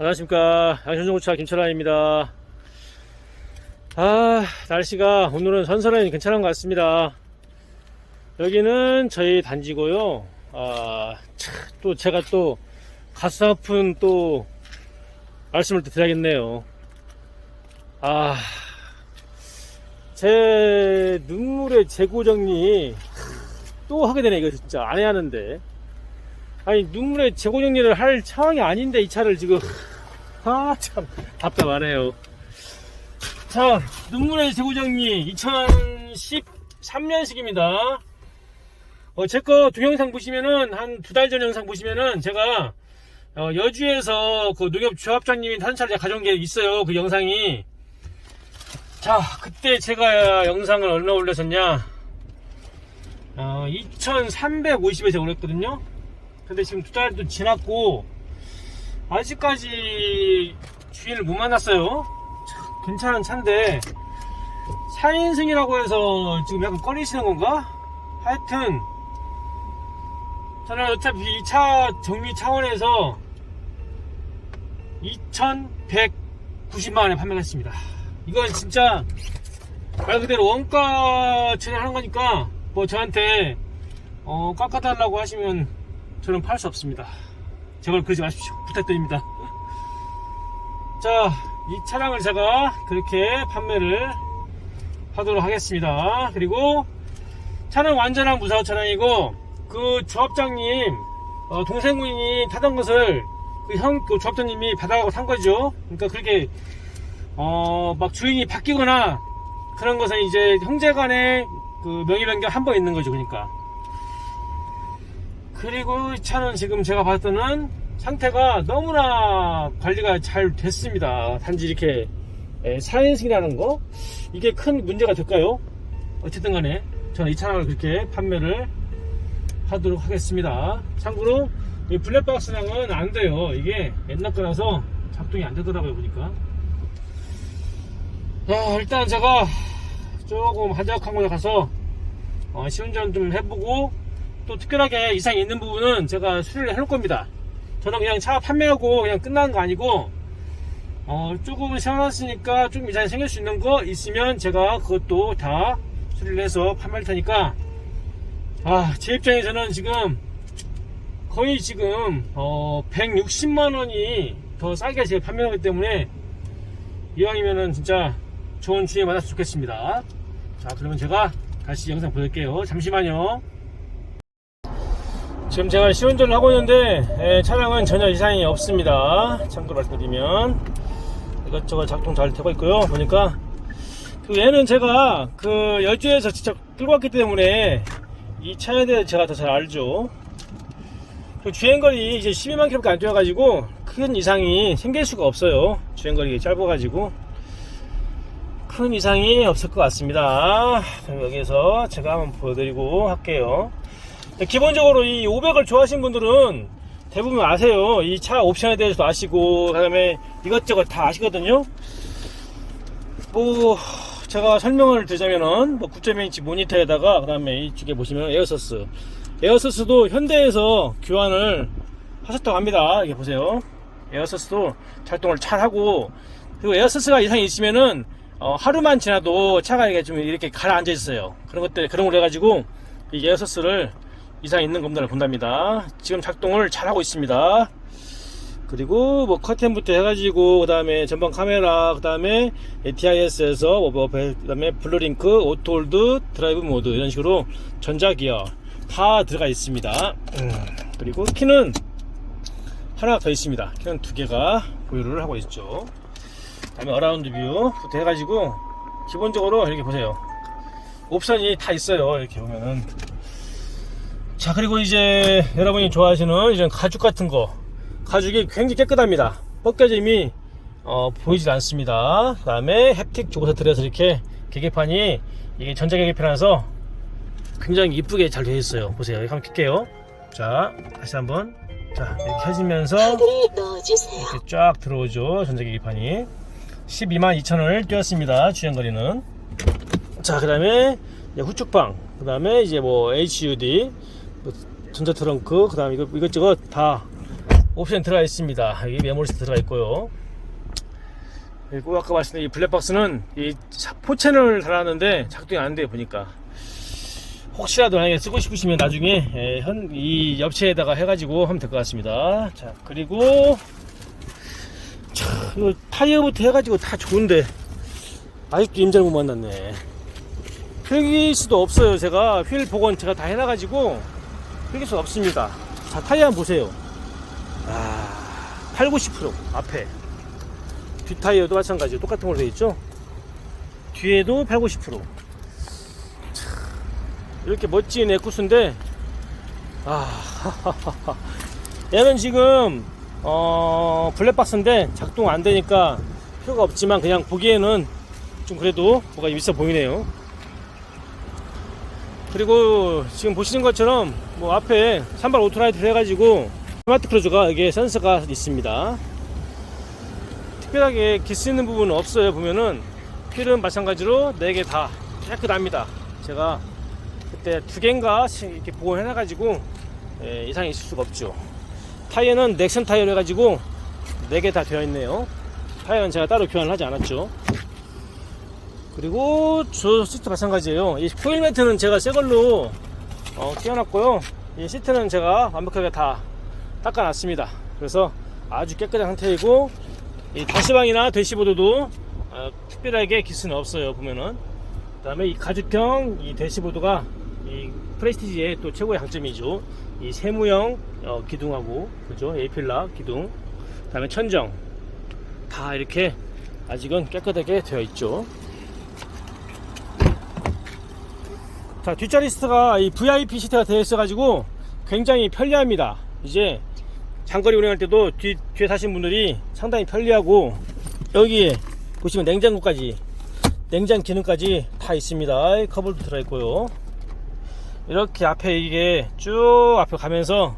안녕하십니까. 양천정우차 김철환입니다. 아 날씨가 오늘은 선선하니 괜찮은 것 같습니다. 여기는 저희 단지고요. 아, 참, 또 제가 또 가슴 아픈 또 말씀을 또 드려야겠네요. 아, 제 눈물의 재고 정리 또 하게 되네 이거 진짜. 안 해야 하는데. 아니 눈물의 재고 정리를 할 상황이 아닌데 이 차를 지금 아 참. 답답하네요. 자 눈물의 정리 2013년식입니다. 어, 제 거 동영상 보시면은 한 두 달 전 영상 보시면은 제가 어, 여주에서 그 농협 조합장님이 한 차를 가져온 게 있어요 그 영상이. 자 그때 제가 영상을 얼마 올렸었냐? 어, 2350에서 올렸거든요. 근데 지금 두 달도 지났고 아직까지 주인을 못 만났어요 참, 괜찮은 차인데 4인승이라고 해서 지금 약간 꺼리시는 건가? 하여튼 저는 어차피 이 차 정리 차원에서 2190만원에 판매했습니다 이건 진짜 말 그대로 원가 처리하는 거니까 뭐 저한테 어, 깎아달라고 하시면 저는 팔 수 없습니다. 제발 그러지 마십시오. 부탁드립니다. 자, 이 차량을 제가 그렇게 판매를 하도록 하겠습니다. 그리고 차는 완전한 무사고 차량이고 그 조합장님 어, 동생분이 타던 것을 그 형, 그 조합장님이 받아가고 탄 거죠. 그러니까 그렇게 어, 막 주인이 바뀌거나 그런 것은 이제 형제 간의 그 명의 변경 한 번 있는 거죠. 그러니까. 그리고 이 차는 지금 제가 봤더는 상태가 너무나 관리가 잘 됐습니다. 단지 이렇게 4인승이라는 거 이게 큰 문제가 될까요? 어쨌든 간에 저는 이 차량을 그렇게 판매를 하도록 하겠습니다. 참고로 이 블랙박스랑은 안 돼요. 이게 옛날 거라서 작동이 안 되더라고요. 보니까. 자, 일단 제가 조금 한적한 곳에 가서 어, 시운전 좀 해보고 또 특별하게 이상이 있는 부분은 제가 수리를 해놓을 겁니다. 저는 그냥 차 판매하고 그냥 끝나는 거 아니고 어, 조금 세워놨으니까 좀 이상이 생길 수 있는 거 있으면 제가 그것도 다 수리를 해서 판매할 테니까 아, 제 입장에서는 지금 거의 지금 어, 160만 원이 더 싸게 제가 판매하기 때문에 이왕이면은 진짜 좋은 주에 만났으면 좋겠습니다. 자, 그러면 제가 다시 영상 보여드릴게요. 잠시만요. 지금 제가 시운전을 하고 있는데 에, 차량은 전혀 이상이 없습니다. 참고로 말씀드리면 이것저것 작동 잘 되고 있고요. 보니까 그 얘는 제가 그 여주에서 직접 끌고 왔기 때문에 이 차에 대해 제가 더 잘 알죠. 그 주행거리 이제 12만 킬로밖에 안 뛰어가지고 큰 이상이 생길 수가 없어요. 주행거리 짧아가지고 큰 이상이 없을 것 같습니다. 그럼 여기서 제가 한번 보여드리고 할게요. 기본적으로 이 500을 좋아하시는 분들은 대부분 아세요. 이 차 옵션에 대해서도 아시고, 그 다음에 이것저것 다 아시거든요. 뭐, 제가 설명을 드리자면은, 뭐 9.2인치 모니터에다가, 그 다음에 이쪽에 보시면 에어서스. 에어서스도 현대에서 교환을 하셨다고 합니다. 이게 보세요. 에어서스도 작동을 잘 하고, 그리고 에어서스가 이상이 있으면은, 어, 하루만 지나도 차가 이게 좀 이렇게 가라앉아 있어요. 그런 것들, 그런 걸 해가지고, 이 에어서스를 이상 있는 검사를 본답니다. 지금 작동을 잘 하고 있습니다. 그리고 뭐 커튼부터 해가지고 그 다음에 전방 카메라 그 다음에 ATIS에서 뭐, 그 다음에 블루링크 오토홀드 드라이브 모드 이런 식으로 전자기어 다 들어가 있습니다. 음, 그리고 키는 하나 더 있습니다. 키는 두 개가 보유를 하고 있죠. 그 다음에 어라운드 뷰부터 해가지고 기본적으로 이렇게 보세요. 옵션이 다 있어요. 이렇게 보면은 자 그리고 이제 여러분이 좋아하시는 이런 가죽 같은 거. 가죽이 굉장히 깨끗합니다. 벗겨짐이 어, 보이질 않습니다. 그 다음에 햅틱 조거서 들여서 이렇게 계기판이 이게 전자 계기판이라서 굉장히 이쁘게 잘 되어 있어요. 보세요. 여기 한번 켤게요. 자 다시 한번. 자 이렇게 켜지면서. 이렇게 쫙 들어오죠. 전자 계기판이. 12만 2천을 뛰었습니다. 주행거리는. 자 그 다음에 후축방. 그 다음에 이제 뭐 HUD 뭐 전자 트렁크 그 다음에 이거, 이것저것 다 옵션 들어가 있습니다. 여기 메모리스 들어가 있고요. 그리고 아까 말씀드린 이 블랙박스는 이 차- 포채널을 달았는데 작동이 안 돼요 보니까 혹시라도 만약에 쓰고 싶으시면 나중에 에, 현, 이 엽체에다가 해가지고 하면 될 것 같습니다. 자 그리고 자, 이거 타이어부터 해가지고 다 좋은데 아직도 임자를 못 만났네. 필기수도 없어요. 제가 휠 복원 제가 다 해놔가지고 필기수 없습니다. 자 타이어 한번 보세요. 아, 8, 90% 앞에 뒷 타이어도 마찬가지로 똑같은 걸로 되어 있죠. 뒤에도 8, 90% 참, 이렇게 멋진 에쿠스인데 아 얘는 지금 어 블랙박스인데 작동 안 되니까 필요가 없지만 그냥 보기에는 좀 그래도 뭐가 있어 보이네요. 그리고 지금 보시는 것처럼 뭐 앞에 산발 오토라이트 해가지고 스마트 크루즈가 여기에 센서가 있습니다. 특별하게 기스 있는 부분은 없어요. 보면은 휠은 마찬가지로 4개 다 깨끗합니다. 제가 그때 두 개인가 이렇게 복원해놔가지고 예, 이상이 있을 수가 없죠. 타이어는 넥슨 타이어로 해가지고 4개 다 되어 있네요. 타이어는 제가 따로 교환을 하지 않았죠. 그리고 저 시트 마찬가지예요. 이 코일 매트는 제가 새 걸로 어, 끼워놨고요. 이 시트는 제가 완벽하게 다 닦아놨습니다. 그래서 아주 깨끗한 상태이고 이 다시방이나 대시보드도 어, 특별하게 기스는 없어요. 보면은 그 다음에 이 가죽형 이 대시보드가 이 프레스티지의 또 최고의 장점이죠. 이 세무형 어, 기둥하고 그죠? 에이필라 기둥, 그 다음에 천정 다 이렇게 아직은 깨끗하게 되어 있죠. 자 뒷자리 시트가 이 VIP 시트가 되어 있어 가지고 굉장히 편리합니다. 이제 장거리 운행할 때도 뒤, 뒤에 타신 분들이 상당히 편리하고 여기에 보시면 냉장고까지 냉장 기능까지 다 있습니다. 커버도 들어있고요. 이렇게 앞에 이게 쭉 앞에 가면서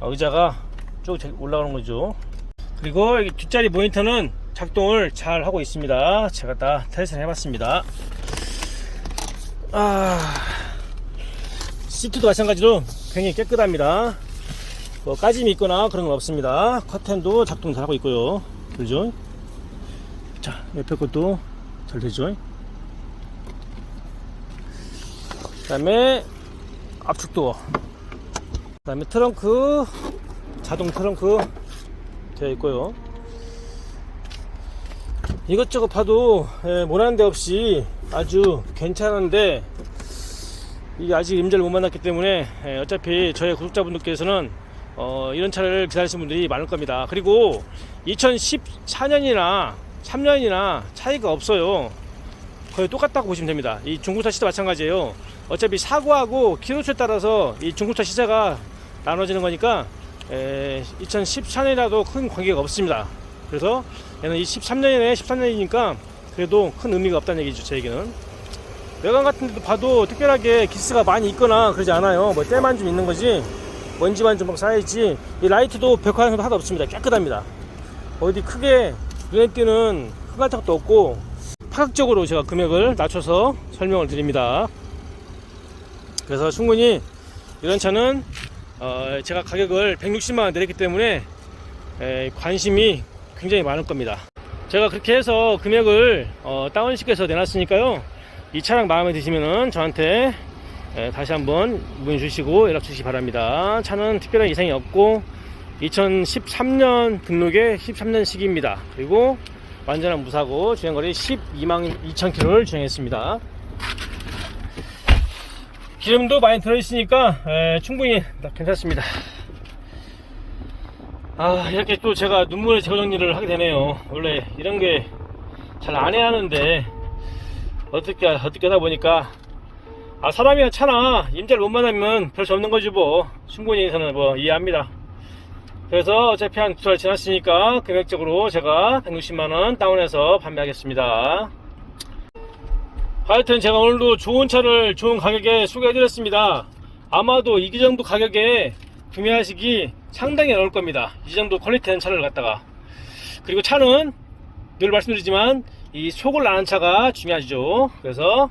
의자가 쭉 올라가는 거죠. 그리고 여기 뒷자리 모니터는 작동을 잘 하고 있습니다. 제가 다 테스트를 해봤습니다. 아, 시트도 마찬가지로 굉장히 깨끗합니다. 뭐 까짐이 있거나 그런 건 없습니다. 커튼도 작동 잘 하고 있고요. 그죠? 자, 옆에 것도 잘 되죠? 그 다음에 압축 도어. 그 다음에 트렁크, 자동 트렁크 되어 있고요. 이것저것 봐도 예, 모난데 없이 아주 괜찮은데 이게 아직 임자를 못 만났기 때문에 예, 어차피 저의 구독자분들께서는 어, 이런 차를 기다리시는 분들이 많을 겁니다. 그리고 2014년이나 3년이나 차이가 없어요. 거의 똑같다고 보시면 됩니다. 이 중고차 시도 마찬가지예요. 어차피 사고하고 키로수에 따라서 이 중고차 시세가 나눠지는 거니까 2014년이라도 큰 관계가 없습니다. 그래서 얘는 23년이네. 13년이니까 그래도 큰 의미가 없다는 얘기죠 제 얘기는. 외관 같은 데도 봐도 특별하게 기스가 많이 있거나 그러지 않아요. 뭐 때만 좀 있는 거지 먼지만 좀 쌓여있지. 이 라이트도 백화점도 하나도 없습니다. 깨끗합니다. 어디 크게 눈에 띄는 흠갈탁도 없고 파격적으로 제가 금액을 낮춰서 설명을 드립니다. 그래서 충분히 이런 차는 어, 제가 가격을 160만원 내렸기 때문에 에, 관심이 굉장히 많을 겁니다. 제가 그렇게 해서 금액을 어, 다운시켜서 내놨으니까요. 이 차량 마음에 드시면은 저한테 에, 다시 한번 문의 주시고 연락 주시기 바랍니다. 차는 특별한 이상이 없고 2013년 등록의 13년식입니다. 그리고 완전한 무사고 주행거리 12만 2천 킬로를 주행했습니다. 기름도 많이 들어있으니까 에, 충분히 괜찮습니다. 아 이렇게 또 제가 눈물의 제거 정리를 하게 되네요. 원래 이런 게 잘 안 해야 하는데 어떻게 어떻게 하다 보니까. 아 사람이야 차나 임자를 못 만나면 별수 없는 거지 뭐. 충분히 저는 뭐 이해합니다. 그래서 어차피 한 두 달 지났으니까 금액적으로 제가 160만원 다운해서 판매하겠습니다. 하여튼 제가 오늘도 좋은 차를 좋은 가격에 소개해 드렸습니다. 아마도 이 정도 가격에 구매하시기 상당히 어려울 겁니다. 이 정도 퀄리티한 차를 갖다가. 그리고 차는 늘 말씀드리지만 이 속을 나는 차가 중요하죠. 그래서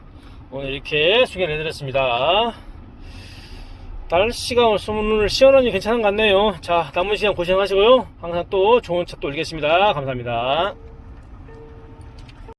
오늘 이렇게 소개를 해드렸습니다. 날씨가 오늘 시원하니 괜찮은 것 같네요. 자, 남은 시간 고생하시고요. 항상 또 좋은 차 또 올리겠습니다. 감사합니다.